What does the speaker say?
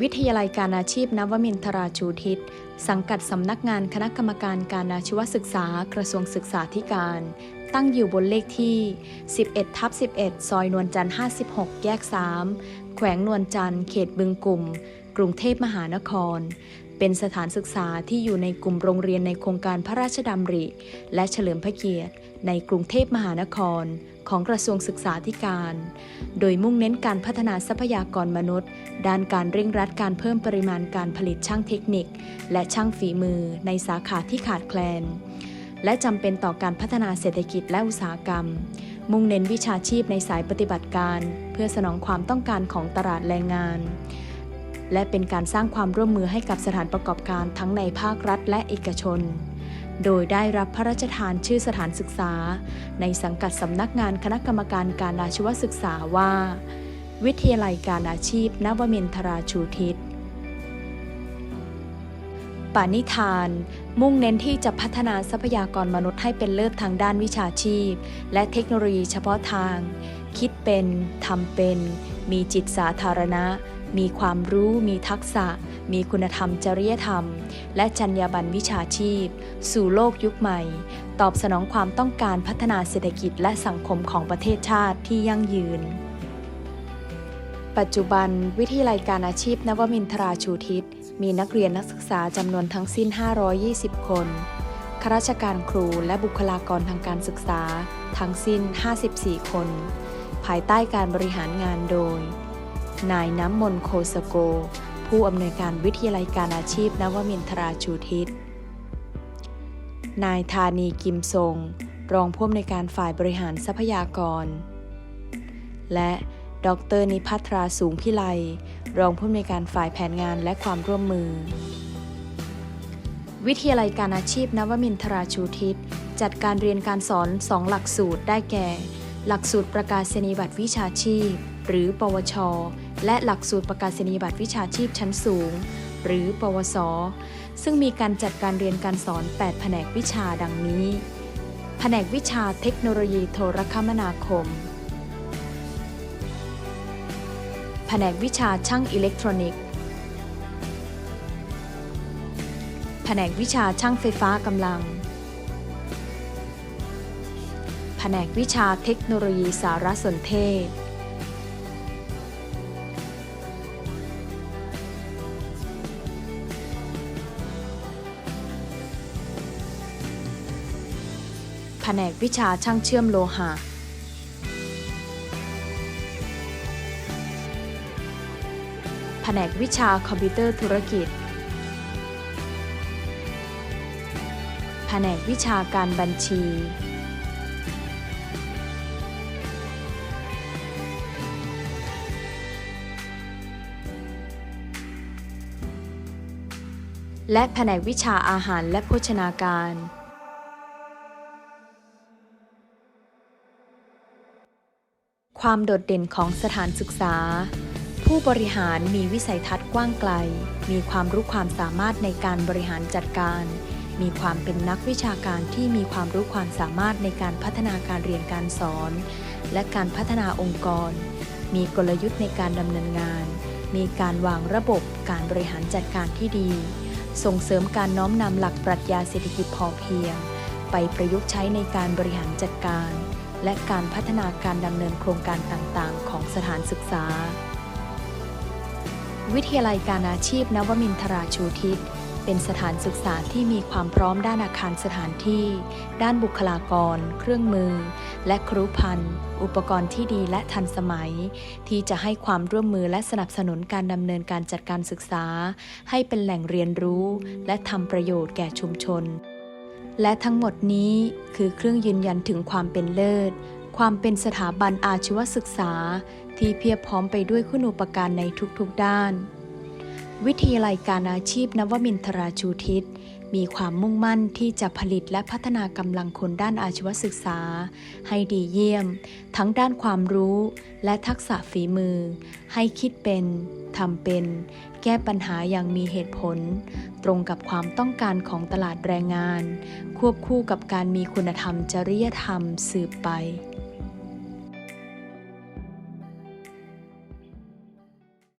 วิทยาลัยการอาชีพนวมินทราชูทิศ สังกัดสำนักงานคณะกรรมการการอาชีวศึกษากระทรวงศึกษาธิการ ตั้งอยู่บนเลขที่ 11ทับ11 ซอยนวลจันทร์56 แยก 3 แขวงนวลจันทร์เขตบึงกลุ่ม กรุงเทพมหานคร เป็นสถานศึกษาที่อยู่ในกลุ่มโรงเรียนในโครงการพระราชดำริ และเฉลิมพระเกียรติในกรุงเทพมหานคร ของกระทรวงศึกษาธิการ โดยมุ่งเน้นการพัฒนาทรัพยากรมนุษย์ ด้านการเร่งรัดการเพิ่มปริมาณการผลิตช่างเทคนิค และช่างฝีมือในสาขาที่ขาดแคลน และจำเป็นต่อการพัฒนาเศรษฐกิจและอุตสาหกรรม มุ่งเน้นวิชาชีพในสายปฏิบัติการ เพื่อสนองความต้องการของตลาดแรงงาน และเป็นการสร้างความร่วมมือให้กับสถานประกอบการทั้งในภาครัฐและเอกชน โดยได้รับพระราชทานชื่อสถานศึกษา ในสังกัดสำนักงานคณะกรรมการการอาชีวศึกษาว่า วิทยาลัยการอาชีพนวมินทราชูทิศปานิธาน มุ่งเน้นที่จะพัฒนาทรัพยากรมนุษย์ให้เป็นเลิศทางด้านวิชาชีพ และเทคโนโลยีเฉพาะทาง คิดเป็นทำเป็น มีจิตสาธารณะ มีความรู้ มีทักษะ มีคุณธรรมจริยธรรม และจรรยาบรรณวิชาชีพ สู่โลกยุคใหม่ ตอบสนองความต้องการพัฒนาเศรษฐกิจและสังคมของประเทศชาติที่ยั่งยืน ปัจจุบันวิทยาลัยการอาชีพนวมินทราชูทิศ มีนักเรียนนักศึกษาจำนวนทั้งสิ้น 520 คนข้าราชการครูและบุคลากรทางการศึกษา ทั้งสิ้น 54 คน ภายใต้การบริหารงานโดย นายน้ำมนโคสโก ผู้อำนวยการวิทยาลัยการอาชีพนวมินทราชูทิศ นายธานีกิมทรง รองผู้อำนวยการฝ่ายบริหารทรัพยากร และดรนิพัทราสูงพิไล รองผู้อำนวยการฝ่ายแผนงานและความร่วมมือ วิทยาลัยการอาชีพนวมินทราชูทิศ จัดการเรียนการสอน2หลักสูตรได้แก่ หลักสูตรประกาศนียบัตรวิชาชีพ หรือ ปวช และหลักสูตรประกาศนียบัตรวิชาชีพชั้นสูง หรือ ปวส ซึ่งมีการจัดการเรียนการสอน 8 แผนกวิชาดังนี้ แผนกวิชาเทคโนโลยีโทรคมนาคม แผนกวิชาช่างอิเล็กทรอนิกส์ แผนกวิชาช่างไฟฟ้ากำลัง แผนกวิชาเทคโนโลยีสารสนเทศ แผนกวิชาช่างเชื่อมโลหะ แผนกวิชาคอมพิวเตอร์ธุรกิจ แผนกวิชาการบัญชี และแผนกวิชาอาหารและโภชนาการ ความโดดเด่นของสถานศึกษา ผู้บริหารมีวิสัยทัศน์กว้างไกล มีความรู้ความสามารถในการบริหารจัดการ มีความเป็นนักวิชาการที่มีความรู้ความสามารถในการพัฒนาการเรียนการสอน และการพัฒนาองค์กร มีกลยุทธ์ในการดำเนินงาน มีการวางระบบการบริหารจัดการที่ดี ส่งเสริมการน้อมนำหลักปรัชญาเศรษฐกิจพอเพียง ไปประยุกต์ใช้ในการบริหารจัดการ และการพัฒนาการดำเนินโครงการต่างๆ ของสถานศึกษา วิทยาลัยการอาชีพนวมินทราชูทิศเป็นสถานศึกษาที่มีความพร้อมด้านอาคารสถานที่ ด้านบุคลากร เครื่องมือ และครุพันธ์อุปกรณ์ที่ดีและทันสมัย ที่จะให้ความร่วมมือและสนับสนุนการดำเนินการจัดการศึกษา ให้เป็นแหล่งเรียนรู้ และทำประโยชน์แก่ชุมชน และทั้งหมดนี้คือเครื่องยืนยันถึงความเป็นเลิศ ความเป็นสถาบันอาชีวศึกษา ที่เพียบพร้อมไปด้วยคุณูปการในทุกๆด้าน วิทยาลัยการอาชีพนวมินทราชูทิศ มีความมุ่งมั่นที่จะผลิตและพัฒนากำลังคนด้านอาชีวศึกษา ให้ดีเยี่ยม ทั้งด้านความรู้และทักษะฝีมือ ให้คิดเป็นทำเป็น แก้ปัญหาอย่างมีเหตุผล ตรงกับความต้องการของตลาดแรงงาน ควบคู่กับการมีคุณธรรมจริยธรรมสืบไป